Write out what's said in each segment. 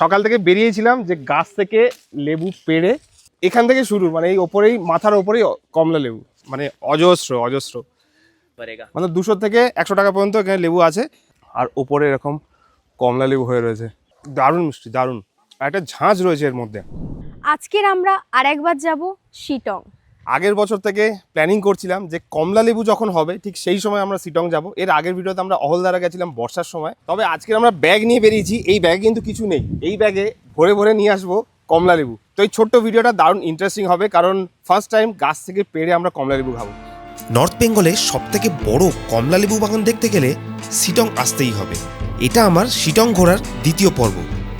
সকাল থেকে বেরিয়েছিলাম যে গাছ থেকে লেবু পেড়ে এখান থেকে শুরু মানে এই ওপরেই মাথার ওপরেই কমলা লেবু মানে অজস্র অজস্র। মানে দুশো থেকে একশো টাকা পর্যন্ত এখানে লেবু আছে আর ওপরে এরকম কমলা লেবু হয়ে রয়েছে। দারুণ মিষ্টি দারুণ। একটা ঝাঁঝ রয়েছে এর মধ্যে। আজকের আমরা আর একবার যাব শিটং। আগের বছর থেকে প্ল্যানিং করছিলাম যে কমলা লেবু যখন হবে, ঠিক সেই সময় আমরা সিটং যাব। এর আগের ভিডিওতে আমরা অহলদারা গেছিলাম বর্ষার সময়। তবে আজকে আমরা ব্যাগ নিয়ে বেরিয়েছি, এই ব্যাগে কিন্তু কিছু নেই। এই ব্যাগে ভরে ভরে নিয়ে আসব কমলা লেবু। তো এই ছোট্ট ভিডিওটা দারুণ ইন্টারেস্টিং হবে, কারণ ফার্স্ট টাইম গাছ থেকে পেরে আমরা কমলা লেবু খাব। নর্থ বেঙ্গলে সবথেকে বড় কমলা লেবু বাগান দেখতে গেলে সিটং আসতেই হবে। এটা আমার সিটং ঘোরার দ্বিতীয় পর্ব।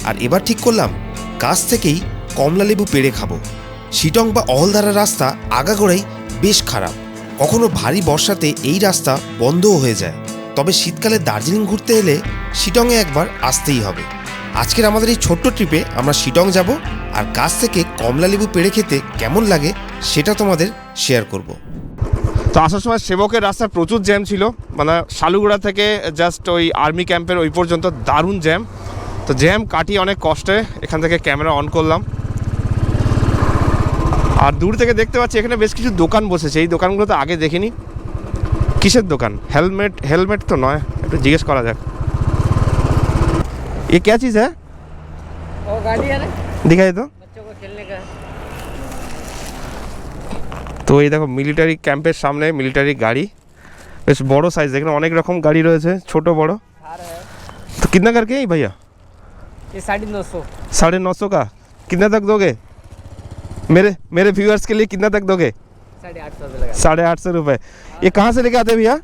আর এবার ঠিক করলাম, গাছ থেকেই কমলা লেবু পেড়ে খাব। শিটং বা অহলদারা রাস্তা আগাগোড়াই বেশ খারাপ। কখনো ভারী বর্ষাতে এই রাস্তা বন্ধও হয়ে যায়। তবে শীতকালে দার্জিলিং ঘুরতে এলে শিটংয়ে একবার আসতেই হবে। আজকের আমাদের এই ছোট্ট ট্রিপে আমরা শিটং যাব আর গাছ থেকে কমলা লেবু পেড়ে খেতে কেমন লাগে সেটা তোমাদের শেয়ার করব। তো আসার সময় সেবকের রাস্তায় প্রচুর জ্যাম ছিল। মানে শালুগুড়া থেকে জাস্ট ওই আর্মি ক্যাম্পের ওই পর্যন্ত দারুণ জ্যাম। তো জ্যাম কাটিয়ে অনেক কষ্টে এখান থেকে ক্যামেরা অন করলাম। আর দূর থেকে দেখতে পাচ্ছি এখানে বেশ কিছু দোকান বসেছে এই দোকানগুলো তো আগে দেখিনি কিসের দোকান হেলমেট হেলমেট তো নয় একটু জিজ্ঞেস করা যাক ये क्या चीज़ है वो गाड़ी है ना दिखाई तो बच्चों को खेलने का তো এই দেখো মিলিটারি ক্যাম্পের সামনে মিলিটারি গাড়ি বেশ বড় সাইজ এখানে অনেক রকম গাড়ি রয়েছে ছোট বড় थार है तो कितना करके है भैया ये साढ़े नौ सौ साढ़े नौ सौ का कितना तक दोगे मेरे मेरे व्यूअर्स के लिए कितना तक दोगे साढ़े आठ सौ रुपये लगा साढ़े आठ सौ रुपये ये कहाँ से लेके आते हैं भैया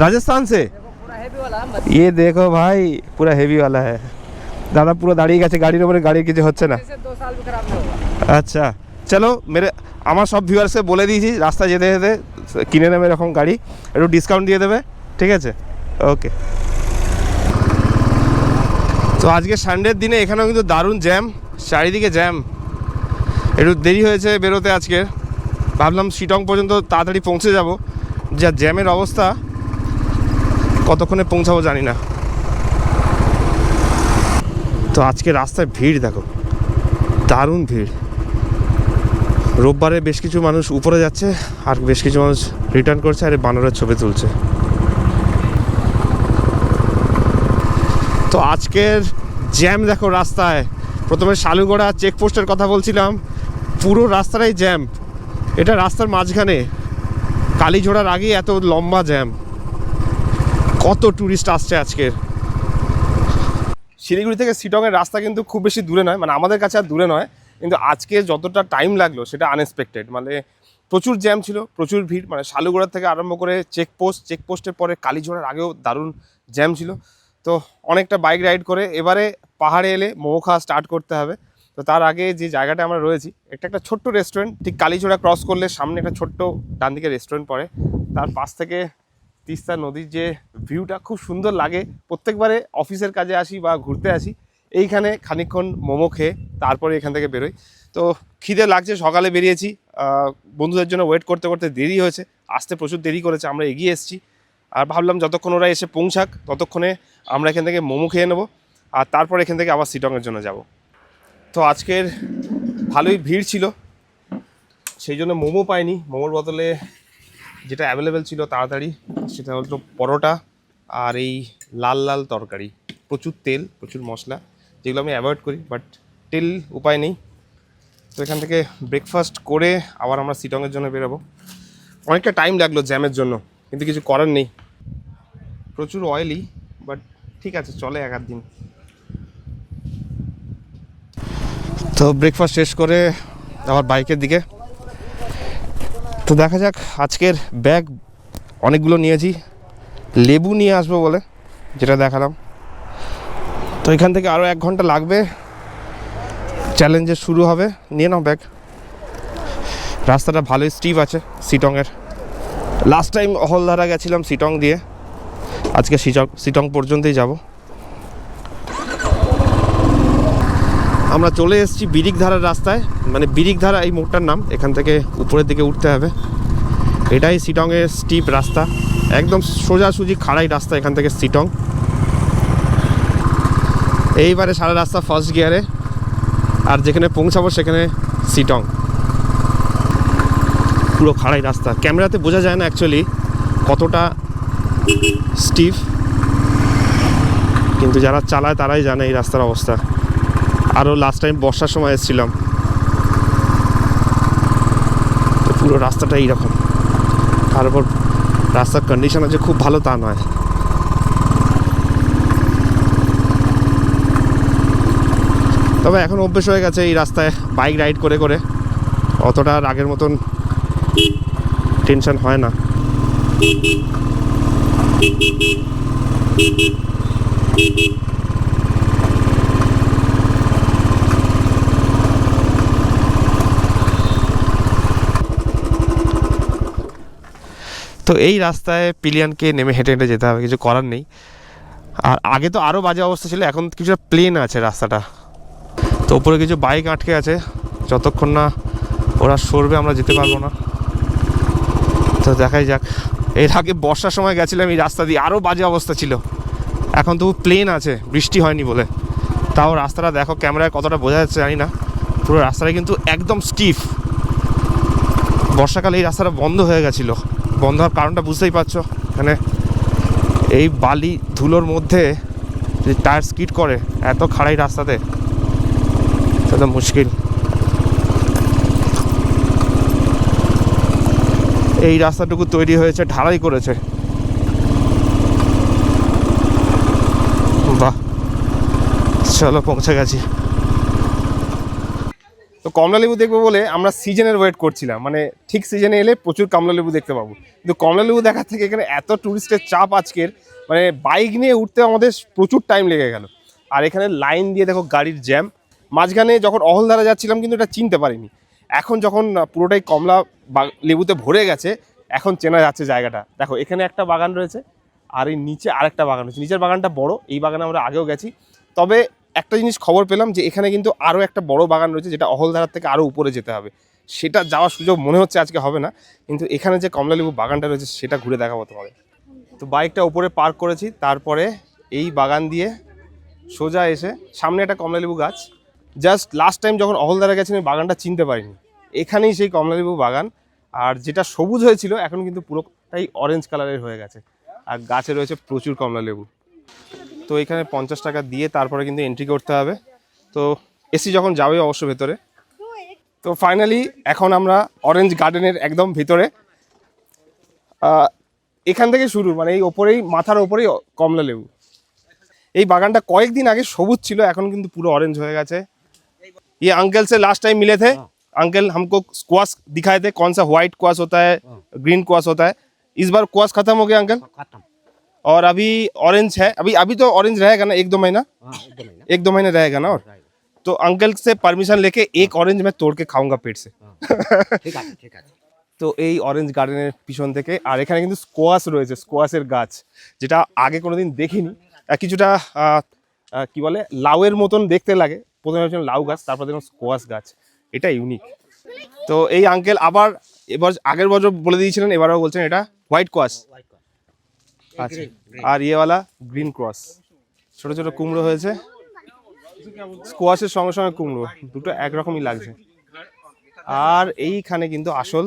राजस्थान से देखो पूरा हैवी वाला है, मत ये देखो भाई पूरा হেভি वाला है দাদা পুরো দাঁড়িয়ে গেছে গাড়ির উপরে গাড়ির কিছু হচ্ছে না ऐसे दो साल भी खराब नहीं होगा আচ্ছা চলো মেরে আমার সব ভিউয়ার্সকে বলে দিয়েছি রাস্তা যেতে যেতে কিনে নেবে এরকম গাড়ি একটু ডিসকাউন্ট দিয়ে দেবে ঠিক আছে ওকে তো আজকে সানডের দিনে এখানেও কিন্তু দারুণ জ্যাম চারিদিকে জ্যাম একটু দেরি হয়েছে বেরোতে আজকে। ভাবলাম শিটং পর্যন্ত তাড়াতাড়ি পৌঁছে যাব। যা জ্যামের অবস্থা, কতক্ষণে পৌঁছাবো জানি না। তো আজকে রাস্তায় ভিড় দেখো, দারুণ ভিড়। রোববারে বেশ কিছু মানুষ উপরে যাচ্ছে, আর বেশ কিছু মানুষ রিটার্ন করছে, আর বানরের ছবি তুলছে। তো আজকের জ্যাম দেখো রাস্তায়। প্রথমে শালুগড়া চেকপোস্টের কথা বলছিলাম। পুরো রাস্তাটাই জ্যাম এটা রাস্তার মাঝখানে। কালীঝোড়ার আগে এত লম্বা জ্যাম কত ট্যুরিস্ট আসছে আজকের। শিলিগুড়ি থেকে সিটংয়ের রাস্তা কিন্তু খুব বেশি দূরে নয় মানে আমাদের কাছে আর দূরে নয়, কিন্তু আজকে যতটা টাইম লাগল সেটা আনএক্সপেক্টেড মানে প্রচুর জ্যাম ছিল, প্রচুর ভিড় মানে শালুগড়া থেকে আরম্ভ করে চেকপোস্ট চেকপোস্টের পরে কালীঝোড়ার আগেও দারুণ জ্যাম ছিল। তো অনেকটা বাইক রাইড করে এবারে পাহাড়ে এলে মোমো খাওয়া স্টার্ট করতে হবে। তো তার আগে যে জায়গাটা আমরা রয়েছি একটা একটা ছোট্ট রেস্টুরেন্ট ঠিক কালীঝোড়া ক্রস করলে সামনে একটা ছোট্ট ডান দিকে রেস্টুরেন্ট পড়ে। তার পাশ থেকে তিস্তা নদীর যে ভিউটা খুব সুন্দর লাগে। প্রত্যেকবারে অফিসের কাজে আসি বা ঘুরতে আসি, এইখানে খানিকক্ষণ মোমো খেয়ে তারপরে এখান থেকে বেরোই। তো খিদে লাগছে, সকালে বেরিয়েছি। বন্ধুদের জন্য ওয়েট করতে করতে দেরি হয়েছে, আসতে প্রচুর দেরি করেছে, আমরা এগিয়ে এসেছি। আর ভাবলাম যতক্ষণ ওরা এসে পৌঁছাক, ততক্ষণে আমরা এখান থেকে মোমো খেয়ে নেব। আর তারপর এখান থেকে আবার সিটংয়ের জন্য যাব। তো আজকের ভালোই ভিড় ছিল। সেই জন্য মোমো পাইনি। মোমোর বদলে যেটা অ্যাভেলেবেল ছিল তাড়াতাড়ি, সেটা হলো পরোটা আর এই লাল লাল তরকারি। প্রচুর তেল, প্রচুর মশলা, যেগুলো আমি অ্যাভয়েড করি বাট তেল উপায় নেই। তো এখান থেকে ব্রেকফাস্ট করে আবার আমরা সিটংয়ের জন্য বেরোবো। অনেকটা টাইম লাগল জ্যামের জন্য, কিন্তু কিছু করার নেই। প্রচুর অয়েলি বাট ঠিক আছে, চলে এক দিন। তো ব্রেকফাস্ট শেষ করে আবার বাইকের দিকে। তো দেখা যাক, আজকের ব্যাগ অনেকগুলো নিয়েছি। লেবু নিয়ে আসব বলে যেটা দেখালাম। তো এখান থেকে আরও এক ঘণ্টা লাগবে। চ্যালেঞ্জের শুরু হবে। নিয়ে নাও ব্যাগ রাস্তাটা ভালোই স্টিভ আছে সিটংয়ের লাস্ট টাইম হলধারা গেছিলাম সিটং দিয়ে। আজকে সিটং সিটং পর্যন্তই যাব। আমরা চলে এসেছি বিরিকধারার রাস্তায়। মানে বিরিকধারা এই মোড়টার নাম। এখান থেকে উপরের দিকে উঠতে হবে। এটাই সিটংয়ের স্টিপ রাস্তা। একদম সোজাসুজি খাড়াই রাস্তা এখান থেকে সিটং। এইবারে সারা রাস্তা ফার্স্ট গিয়ারে আর যেখানে পৌঁছাবো সেখানে সিটং। পুরো খাড়াই রাস্তা। ক্যামেরাতে বোঝা যায় না অ্যাকচুয়ালি কতটা স্টিফ কিন্তু যারা চালায় তারাই জানে এই রাস্তার অবস্থা। আরও লাস্ট টাইম বর্ষার সময় এসেছিলাম। তো পুরো রাস্তাটা এইরকম তার উপর রাস্তার কন্ডিশন আছে, খুব ভালো তা নয়। তবে এখন অভ্যেস হয়ে গেছে এই রাস্তায় বাইক রাইড করে করে। অতটা আর আগের মতন টেনশন হয় না। তো এই রাস্তায় পিলিয়ানকে নেমে হেঁটে হেঁটে যেতে হবে, কিছু করার নেই। আর আগে তো আরও বাজে অবস্থা ছিল, এখন কিছুটা প্লেন আছে রাস্তাটা। তো উপরে কিছু বাইক আটকে আছে, যতক্ষণ না ওরা সরবে আমরা যেতে পারব না। তো দেখাই যাক, এর আগে বর্ষার সময় গেছিলাম এই রাস্তা দিয়ে আরও বাজে অবস্থা ছিল। এখন তবু প্লেন আছে, বৃষ্টি হয়নি বলে। তাও রাস্তাটা দেখো ক্যামেরায় কতটা বোঝা যাচ্ছে জানি না, পুরো রাস্তাটা কিন্তু একদম স্টিফ বর্ষাকালে এই রাস্তাটা বন্ধ হয়ে গেছিল। বন্ধ হওয়ার কারণটা বুঝতেই পারছ। এখানে এই বালি ধুলোর মধ্যে যে টায়ার স্কিড করে, এত খাড়াই রাস্তাতে, সেটা মুশকিল। এই রাস্তাটুকু তৈরি হয়েছে, ঢালাই করেছে। বাহ, চলো পৌঁছে গেছি। তো কমলা লেবু দেখব বলে আমরা সিজনের ওয়েট করছিলাম। মানে ঠিক সিজনে এলে প্রচুর কমলা লেবু দেখতে পাবো। কিন্তু কমলা লেবু দেখার থেকে এখানে এত টুরিস্টের চাপ আজকের মানে বাইক নিয়ে উঠতে আমাদের প্রচুর টাইম লেগে গেল। আর এখানে লাইন দিয়ে দেখো গাড়ির জ্যাম মাঝখানে যখন অহলধারা যাচ্ছিলাম কিন্তু এটা চিনতে পারিনি। এখন যখন পুরোটাই কমলা লেবুতে ভরে গেছে, এখন চেনা যাচ্ছে জায়গাটা। দেখো, এখানে একটা বাগান রয়েছে, আর এই নিচে আরেকটা বাগান রয়েছে। নিচের বাগানটা বড়, এই বাগানে আমরা আগেও গেছি। তবে একটা জিনিস খবর পেলাম যে এখানে কিন্তু আরও একটা বড় বাগান রয়েছে যেটা অহলধারার থেকে আরও উপরে যেতে হবে। সেটা যাওয়ার সুযোগ মনে হচ্ছে আজকে হবে না, কিন্তু এখানে যে কমলালেবু বাগানটা রয়েছে সেটা ঘুরে দেখাবো তোমাকে তো বাইকটা উপরে পার্ক করেছি, তারপরে এই বাগান দিয়ে সোজা এসে সামনে একটা কমলালেবু গাছ। জাস্ট লাস্ট টাইম যখন অহলধারা গেছেন এই বাগানটা চিনতে পারিনি। এখানেই সেই কমলালেবু বাগান, আর যেটা সবুজ হয়েছিল, এখন কিন্তু পুরোটাই অরেঞ্জ কালারের হয়ে গেছে। আর গাছে রয়েছে প্রচুর কমলালেবু। তো এখানে পঞ্চাশ টাকা দিয়ে তারপরে কিন্তু এন্ট্রি করতে হবে তো এসি যখন যাবে অবশ্য ভেতরে তো ফাইনালি এখন আমরা অরেঞ্জ গার্ডেনের একদম ভিতরে আহ, এখান থেকে শুরু মানে এই ওপরেই মাথার ওপরেই কমলা লেবু এই বাগানটা কয়েকদিন আগে সবুজ ছিল এখন কিন্তু পুরো অরেঞ্জ হয়ে গেছে ये अंकल से लास्ट टाइम मिले थे अंकल हमको स्क्वाश दिखाए थे कौन सा व्हाइट क्वाश होता है ग्रीन क्वाश होता है इस बार क्वाश खत्म हो गया अंकल खत्म और अभी ऑरेंज है अभी अभी तो ऑरेंज रहेगा ना एक दो महीना हाँ एकदम है ना एक दो महीने रहेगा ना और तो अंकल से परमिशन लेके एक ऑरेंज मैं तोड़ के खाऊंगा पेट से ঠিক আছে ঠিক আছে তো এই অরেঞ্জ গার্ডেনের পিছন থেকে আর এখানে কিন্তু স্কোয়াশ রয়েছে স্কোয়াশের গাছ যেটা আগে কোনোদিন দেখিনি আহ, কিছুটা আহ, আহ, কি বলে লাউয়ের মতন দেখতে লাগে প্রথমে ভাবছিলাম লাউ গাছ তারপর দেখলাম স্কোয়াশ গাছ এটা ইউনিক তো এই আঙ্কেল আবার এবার আগের বছর বলে দিয়েছিলেন এবারও বলছেন এটা হোয়াইট কোয়াশ আচ্ছা আর ইয়েওয়ালা গ্রিন ক্রস ছোট ছোট কুমড়ো হয়েছে। স্কোয়াশের সঙ্গে সঙ্গে কুমড়ো দুটো একরকমই লাগছে। আর এইখানে কিন্তু আসল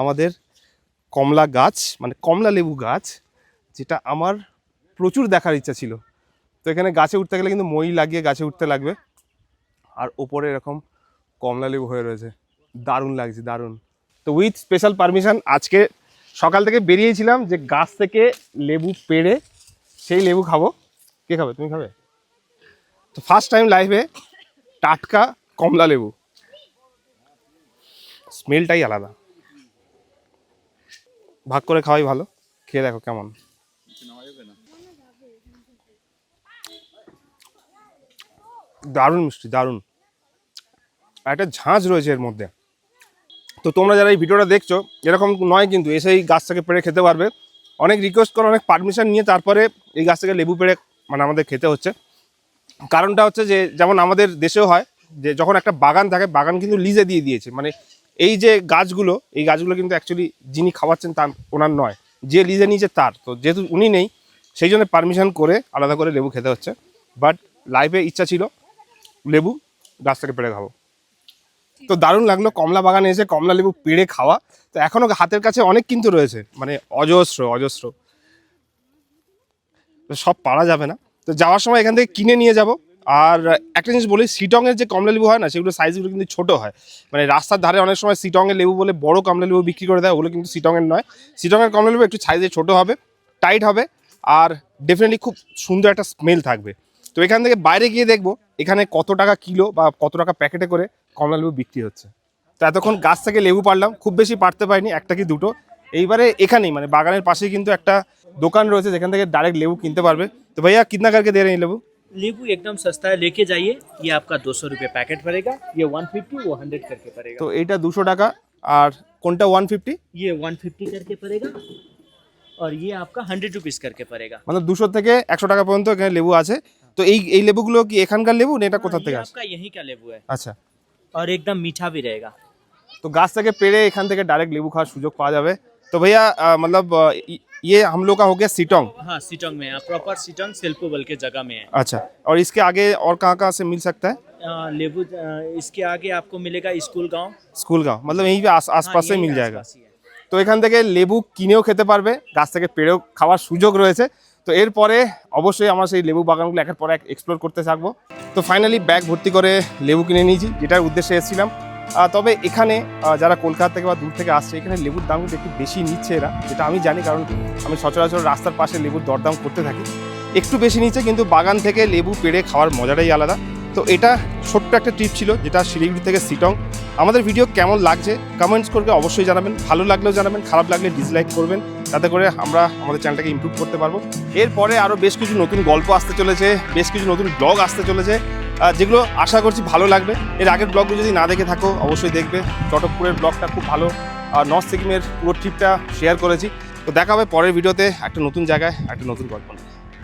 আমাদের কমলা গাছ মানে কমলা লেবু গাছ যেটা আমার প্রচুর দেখার ইচ্ছা ছিল। তো এখানে গাছে উঠতে গেলে কিন্তু মই লাগিয়ে গাছে উঠতে লাগবে। আর ওপরে এরকম কমলা লেবু হয়ে রয়েছে। দারুণ লাগছে দারুণ। তো উইথ স্পেশাল পারমিশন আজকে সকাল থেকে বেরিয়েছিলাম যে গাছ থেকে লেবু পেড়ে সেই লেবু খাব। কে খাবে? তুমি খাবে? তো ফার্স্ট টাইম লাইফে টাটকা কমলা লেবু। স্মেলটাই আলাদা। ভাগ করে খাওয়াই ভালো। খেয়ে দেখো কেমন। দারুণ মিষ্টি, দারুণ। একটা ঝাঁঝ রয়েছে এর মধ্যে। তো তোমরা যারা এই ভিডিওটা দেখছ, এরকম নয় কিন্তু, এসে এই গাছ থেকে পেড়ে খেতে পারবে। অনেক রিকোয়েস্ট করে, অনেক পারমিশন নিয়ে তারপরে এই গাছ থেকে লেবু পেড়ে মানে আমাদের খেতে হচ্ছে। কারণটা হচ্ছে যে, যেমন আমাদের দেশেও হয় যে, যখন একটা বাগান থাকে, বাগান কিন্তু লিজে দিয়ে দিয়েছে। মানে এই যে গাছগুলো, এই গাছগুলো কিন্তু অ্যাকচুয়ালি যিনি খাওয়াচ্ছেন তার, ওনার নয়। যে লিজে নিয়েছে তার। তো যেহেতু উনি নেই, সেই জন্য পারমিশন করে আলাদা করে লেবু খেতে হচ্ছে। বাট লাইফে ইচ্ছা ছিল, লেবু গাছ থেকে পেড়ে খাব। তো দারুণ লাগল। কমলা বাগানে এসে কমলা লেবু পেড়ে খাওয়া। তো এখনও হাতের কাছে অনেক কিন্তু রয়েছে মানে অজস্র অজস্র। তো সব পারা যাবে না। তো যাওয়ার সময় এখান থেকে কিনে নিয়ে যাব। আর একটা জিনিস বলি সিটংয়ের যে কমলা লেবু হয় না, সেগুলো সাইজগুলো কিন্তু ছোট হয়। মানে রাস্তার ধারে অনেক সময় সিটংয়ের লেবু বলে বড় কমলা লেবু বিক্রি করে দেয়, ওগুলো কিন্তু সিটংয়ের নয়। সিটংয়ের কমলা লেবু একটু সাইজে ছোট হবে টাইট হবে, আর ডেফিনেটলি খুব সুন্দর একটা স্মেল থাকবে। তো এখান থেকে বাইরে গিয়ে দেখবো এখানে কত টাকা কিলো বা কত টাকা প্যাকেটে করে কমলা লেবু বিক্রি হচ্ছে তো এতক্ষণ গাছ থেকে লেবু পারলাম খুব বেশি পারতে পারিনি একটা কি দুটো এইবারে এখানেই মানে বাগানের পাশেই কিন্তু একটা দোকান রয়েছে যেখান থেকে ডাইরেক্ট লেবু কিনতে পারবে তো ভাইয়া কিতনা करके दे रहे हैं ये लेबू नींबू एकदम सस्ता है लेके जाइए ये आपका दो सौ रुपये पैकेट पड़ेगा ये वन फिफ्टी वो हंड्रेड करके पड़ेगा তো এইটা দুশো টাকা আর কোনটা ওয়ান ফিফটি ये वन फिफ्टी करके पड़ेगा और ये आपका हंड्रेड रुपीज़ करके पड़ेगा মানে দুশো থেকে একশো টাকা পর্যন্ত এখানে লেবু আছে তো এই এই লেবুগুলো কি এখানকার লেবু না এটা কোথা हाँ, থেকে ये আসে आपका यहीं का नींबू है আচ্ছা और एकदम मीठा भी रहेगा তো গাছ থেকে পেড়ে এখান থেকে ডাইরেক্ট লেবু খাওয়ার সুযোগ পাওয়া যাবে তো भैया अ, मतलब अ, ये हम लोग का हो गया सीटोंग हाँ सिटोंग में है प्रॉपर सिटोंग सेल्पोबल के जगह में है अच्छा और इसके आगे और कहाँ कहाँ से मिल सकता है अ, लेबू अ, इसके आगे आपको मिलेगा स्कूल गांव স্কুল গাঁও मतलब यहीं पे आस हाँ, आसपास से यहीं मिल जाएगा आसपास ही है। তো এখান থেকে লেবু কিনেও খেতে পারবে গাছ থেকে পেড়েও খাওয়ার সুযোগ রয়েছে তো এরপরে অবশ্যই আমরা সেই লেবু বাগানগুলো একের পর এক এক্সপ্লোর করতে থাকব। তো ফাইনালি ব্যাগ ভর্তি করে লেবু কিনে নিয়েছি, যেটার উদ্দেশ্যে এসেছিলাম। তবে এখানে যারা কলকাতা থেকে বা দূর থেকে আসছে, এখানে লেবুর দাম কিন্তু একটু বেশি নিচ্ছে এরা, যেটা আমি জানি কারণ আমি সচরাচর রাস্তার পাশে লেবুর দরদাম করতে থাকি। একটু বেশি নিচ্ছে, কিন্তু বাগান থেকে লেবু, পেড়ে খাওয়ার মজাটাই আলাদা। তো এটা ছোট্ট একটা ট্রিপ ছিল, যেটা শিলিগুড়ি থেকে সিটং আমাদের ভিডিও কেমন লাগছে কমেন্টস করবে অবশ্যই জানাবেন। ভালো লাগলেও জানাবেন, খারাপ লাগলে ডিসলাইক করবেন। তাতে করে আমরা আমাদের চ্যানেলটাকে ইমপ্রুভ করতে পারব। এরপরে আরও বেশ কিছু নতুন গল্প আসতে চলেছে, বেশ কিছু নতুন ব্লগ আসতে চলেছে যেগুলো আশা করছি ভালো লাগবে। এর আগের ব্লগগুলো যদি না দেখে থাকো, অবশ্যই দেখবে। চটকপুরের ব্লগটা খুব ভালো। আর নর্থ সিকিমের পুরো ট্রিপটা শেয়ার করেছি। তো দেখা হবে পরের ভিডিওতে একটা নতুন জায়গায়, একটা নতুন গল্প।